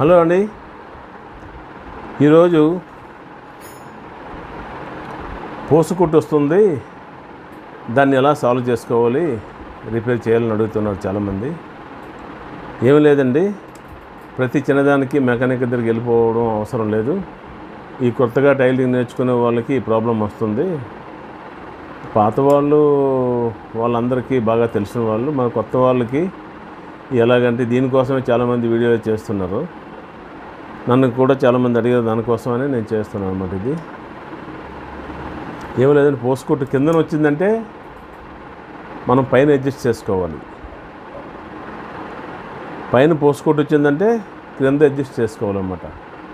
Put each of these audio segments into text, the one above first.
Hello అండి. ఈరోజు పోసుకుట్టు వస్తుంది. దాన్ని ఎలా సాల్వ్ చేసుకోవాలి? రిపేర్ చేయాలని అడుగుతున్నారు చాలామంది. ఏమి లేదండి. ప్రతి చిన్నదానికి మెకానిక్ దగ్గరికి వెళ్ళిపోవడం అవసరం లేదు. ఈ కొత్తగా టైలింగ్ నేర్చుకునే వాళ్ళకి ఈ ప్రాబ్లం వస్తుంది. పాత వాళ్ళు వాళ్ళందరికీ బాగా తెలిసిన వాళ్ళు మన కొత్త వాళ్ళకి ఎలాగంటే దీనికోసమే చాలామంది వీడియోలు చేస్తున్నారు. నన్ను కూడా చాలామంది అడిగారు దానికోసమని నేను చేస్తున్నాను అనమాట ఇది. ఏమో లేదంటే పోసుకొట్టు కిందన వచ్చిందంటే మనం పైన అడ్జస్ట్ చేసుకోవాలి. పైన పోసుకొట్టు వచ్చిందంటే క్రింద అడ్జస్ట్ చేసుకోవాలన్నమాట.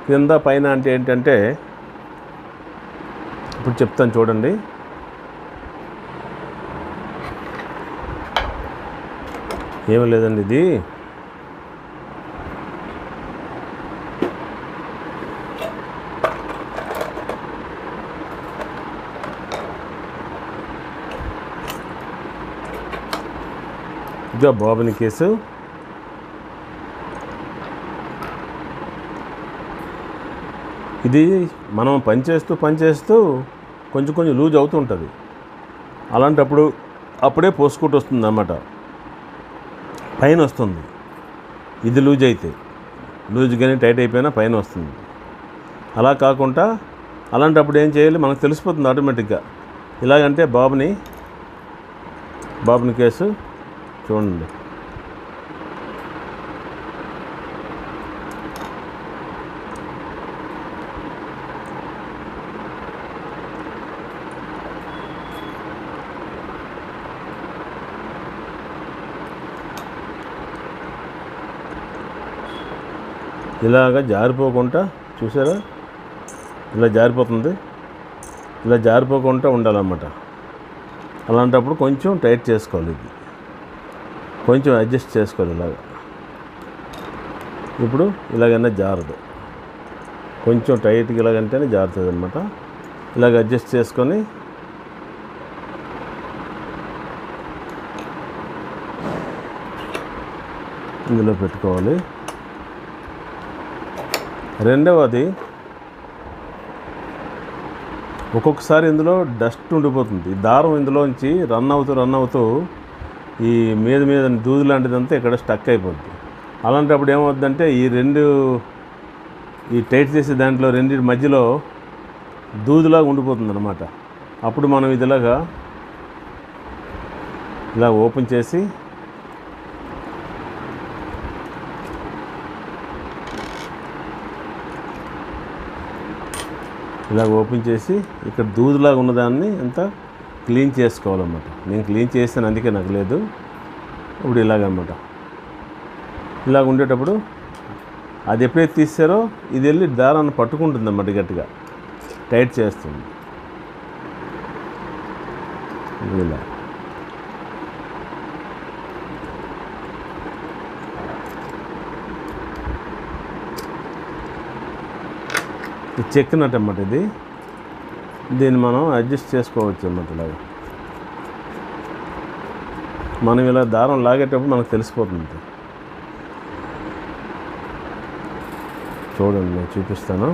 క్రింద పైన అంటే ఏంటంటే ఇప్పుడు చెప్తాను చూడండి. ఏమీ లేదండి ఇది. ఇదో బాబుని కేసు. ఇది మనం పనిచేస్తూ పనిచేస్తూ కొంచెం కొంచెం లూజ్ అవుతూ ఉంటుంది. అలాంటప్పుడు అప్పుడే పోసుకుంటూ వస్తుంది అన్నమాట పైన వస్తుంది. ఇది లూజ్ అయితే. లూజ్ కానీ టైట్ అయిపోయినా పైన వస్తుంది. అలా కాకుండా అలాంటప్పుడు ఏం చేయాలి? మనకు తెలిసిపోతుంది ఆటోమేటిక్గా. ఇలాగంటే బాబుని బాబుని కేసు చూడండి. ఇలాగ జారిపోకుండా చూసారా? ఇలా జారిపోతుంది. ఇలా జారిపోకుండా ఉండాలన్నమాట. అలాంటప్పుడు కొంచెం టైట్ చేసుకోవాలి ఇది. కొంచెం అడ్జస్ట్ చేసుకోవాలి ఇలాగ. ఇప్పుడు ఇలాగైనా జారదు. కొంచెం టైట్గా ఇలాగంటేనే జారుతుంది అనమాట ఇలాగ అడ్జస్ట్ చేసుకొని ఇందులో పెట్టుకోవాలి. రెండవది ఒక్కొక్కసారి ఇందులో డస్ట్ ఉండిపోతుంది. దారం ఇందులోంచి రన్ అవుతూ రన్ అవుతూ ఈ మీద మీద దూది లాంటిదంతా ఇక్కడ స్టక్ అయిపోద్ది. అలాంటప్పుడు ఏమవుద్దంటే ఈ రెండు ఈ టైట్ చేసే దాంట్లో రెండింటి మధ్యలో దూదిలాగా ఉండిపోతుంది అనమాట అప్పుడు మనం ఇదిలాగా ఇలా ఓపెన్ చేసి ఇలా ఓపెన్ చేసి ఇక్కడ దూదిలాగా ఉన్నదాన్ని అంతా క్లీన్ చేసుకోవాలన్నమాట. నేను క్లీన్ చేస్తాను అందుకే నాకు లేదు. ఇప్పుడు ఇలాగనమాట. ఇలాగ ఉండేటప్పుడు అది ఎప్పుడైతే తీస్తారో ఇది వెళ్ళి దారాన్ని పట్టుకుంటుంది అన్నమాట గట్టిగా. టైట్ చేస్తుంది. ఇలా. ఇది చెక్కినట్టు అన్నమాట ఇది. దీన్ని మనం అడ్జస్ట్ చేసుకోవచ్చు అన్నమాట ఇలాగా మనం ఇలా దారం లాగేటప్పుడు మనకు తెలిసిపోతుంది. చూడండి నేను చూపిస్తాను.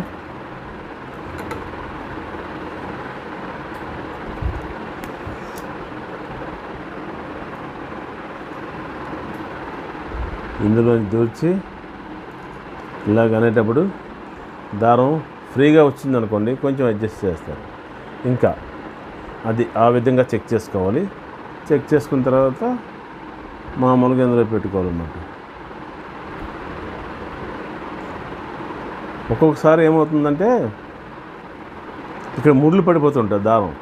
ఇందులో దూర్చి ఇలాగ అనేటప్పుడు దారం ఫ్రీగా వచ్చిందనుకోండి కొంచెం అడ్జస్ట్ చేస్తారు. ఇంకా అది ఆ విధంగా చెక్ చేసుకోవాలి. చెక్ చేసుకున్న తర్వాత మామూలుగా ఇందులో పెట్టుకోవాలన్నమాట. ఒక్కొక్కసారి ఏమవుతుందంటే ఇక్కడ ముళ్ళు పడిపోతుంటుంది దారం.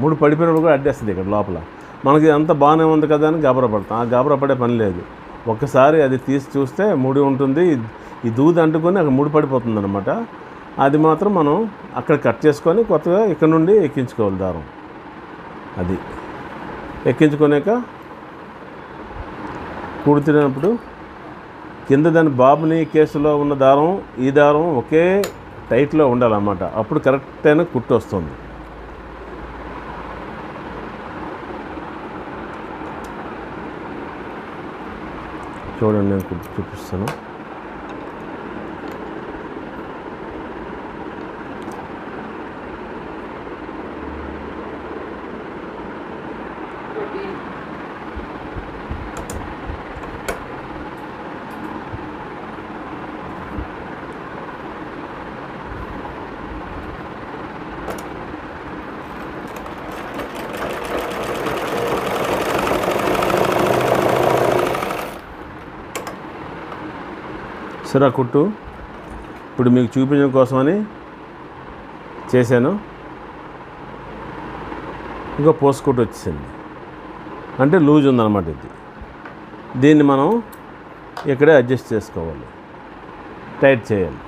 ముళ్ళు పడిపోయినప్పుడు కూడా అడ్డేస్తుంది ఇక్కడ లోపల. మనకి అంత బాగానే ఉంది కదా అని గాబరా పడతాం ఆ గాబరా పడే పని లేదు. ఒక్కసారి అది తీసి చూస్తే ముడి ఉంటుంది. ఈ దూది అంటుకొని అక్కడ ముడి పడిపోతుంది అనమాట అది మాత్రం మనం అక్కడ కట్ చేసుకొని కొత్తగా ఇక్కడ నుండి ఎక్కించుకోవాలి దారం. అది ఎక్కించుకునేక కుడుతున్నప్పుడు కింద దాని బాబుని కేసులో ఉన్న దారం ఈ దారం ఒకే టైట్లో ఉండాలన్నమాట. అప్పుడు కరెక్ట్ అయిన కుట్టు వస్తుంది. చూడండి నేను కుట్టు చూపిస్తాను. సిరా కుట్టు. ఇప్పుడు మీకు చూపించడం కోసమని చేశాను. ఇంకా పోస్ట్ వచ్చేసింది అంటే లూజ్ ఉందన్నమాట ఇది. దీన్ని మనం ఇక్కడే అడ్జస్ట్ చేసుకోవాలి. టైట్ చేయాలి.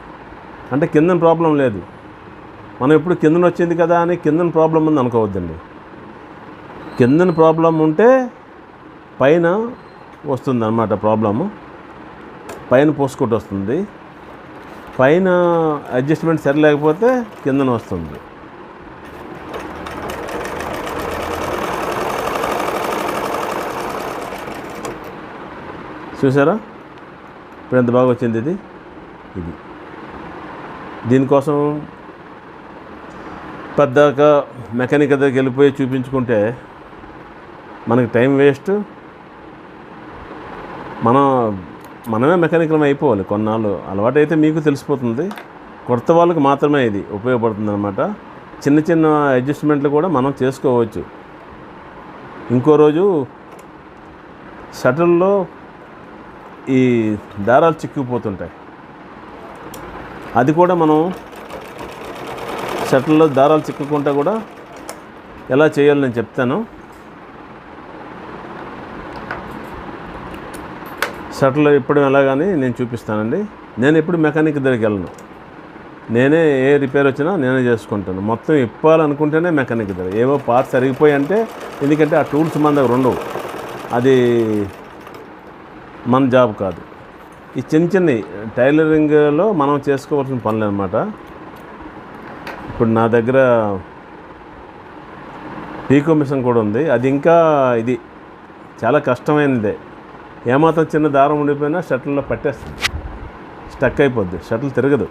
అంటే కిందన ప్రాబ్లం లేదు. మనం ఇప్పుడు కిందన వచ్చింది కదా అని కిందన ప్రాబ్లం ఉంది అనుకోవద్దండి. కిందన ప్రాబ్లం ఉంటే పైన వస్తుంది అన్నమాట ప్రాబ్లము. పైన పోసుకుంటూ వస్తుంది. పైన అడ్జస్ట్మెంట్ సరిలేకపోతే కిందన వస్తుంది. చూసారా? ఇప్పుడు ఎంత బాగా వచ్చింది ఇది? ఇది. దీనికోసం పెద్దాక మెకానిక్ దగ్గరికి వెళ్ళిపోయి చూపించుకుంటే మనకి టైం వేస్ట్. మనం మనమే మెకానికల్ అయిపోవాలి. కొన్నాళ్ళు అలవాటు అయితే మీకు తెలిసిపోతుంది. కొత్త వాళ్ళకి మాత్రమే ఇది ఉపయోగపడుతుంది అనమాట చిన్న చిన్న అడ్జస్ట్మెంట్లు కూడా మనం చేసుకోవచ్చు. ఇంకో రోజు షటిల్లో ఈ దారాలు చిక్కుపోతుంటాయి. అది కూడా మనం షటిల్లో దారాలు చిక్కుకుంటా కూడా ఎలా చేయాలో నేను చెప్తాను. షటిల్ ఇప్పుడు ఎలాగని నేను చూపిస్తానండి. నేను ఎప్పుడు మెకానిక్ దగ్గరికి వెళ్ళను. నేనే ఏ రిపేర్ వచ్చినా నేనే చేసుకుంటాను. మొత్తం ఇప్పాలనుకుంటేనే మెకానిక్ దగ్గర. ఏవో పార్ట్స్ అరిగిపోయి అంటే ఎందుకంటే ఆ టూల్స్ మన దగ్గర ఉండవు. అది మన జాబ్ కాదు. ఈ చిన్న చిన్న టైలరింగ్లో మనం చేసుకోవాల్సిన పనులు అనమాట ఇప్పుడు నా దగ్గర పీకో మిషన్ కూడా ఉంది. అది ఇంకా ఇది చాలా కష్టమైనదే. ఏమాత్రం చిన్న దారం ఉండిపోయినా షటిల్లో పట్టేస్తుంది. స్టక్ అయిపోద్ది. షటిల్ తిరగదు.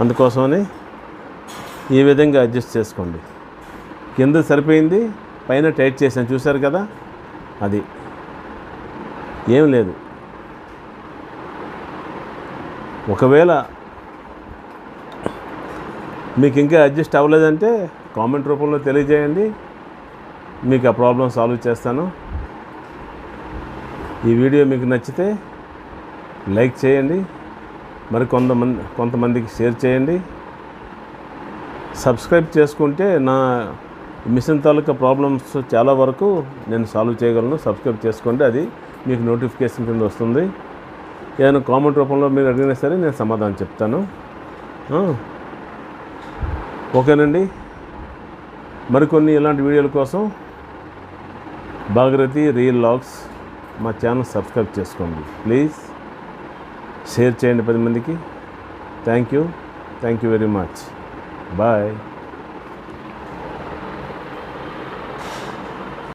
అందుకోసమని ఈ విధంగా అడ్జస్ట్ చేసుకోండి. కింద సరిపోయింది. పైన టైట్ చేసాను చూశారు కదా? అది. ఏం లేదు. ఒకవేళ మీకు ఇంకా అడ్జస్ట్ అవ్వలేదంటే కామెంట్ రూపంలో తెలియజేయండి. మీకు ఆ ప్రాబ్లం సాల్వ్ చేస్తాను. ఈ వీడియో మీకు నచ్చితే లైక్ చేయండి. మరి కొంతమంది కొంతమందికి షేర్ చేయండి. సబ్స్క్రైబ్ చేసుకుంటే నా మిషన్ తాలూకా ప్రాబ్లమ్స్ చాలా వరకు నేను సాల్వ్ చేయగలను. సబ్స్క్రైబ్ చేసుకోండి. అది మీకు నోటిఫికేషన్ కింద వస్తుంది. ఏదైనా కామెంట్ రూపంలో మీరు అడిగినా సరే నేను సమాధానం చెప్తాను. ఓకేనండి. మరికొన్ని ఇలాంటి వీడియోల కోసం భాగరథి రియల్ లాగ్స్ మా ఛానల్ సబ్స్క్రైబ్ చేసుకోండి. ప్లీజ్ షేర్ చేయండి పది మందికి. Thank you. Thank you very much. Bye.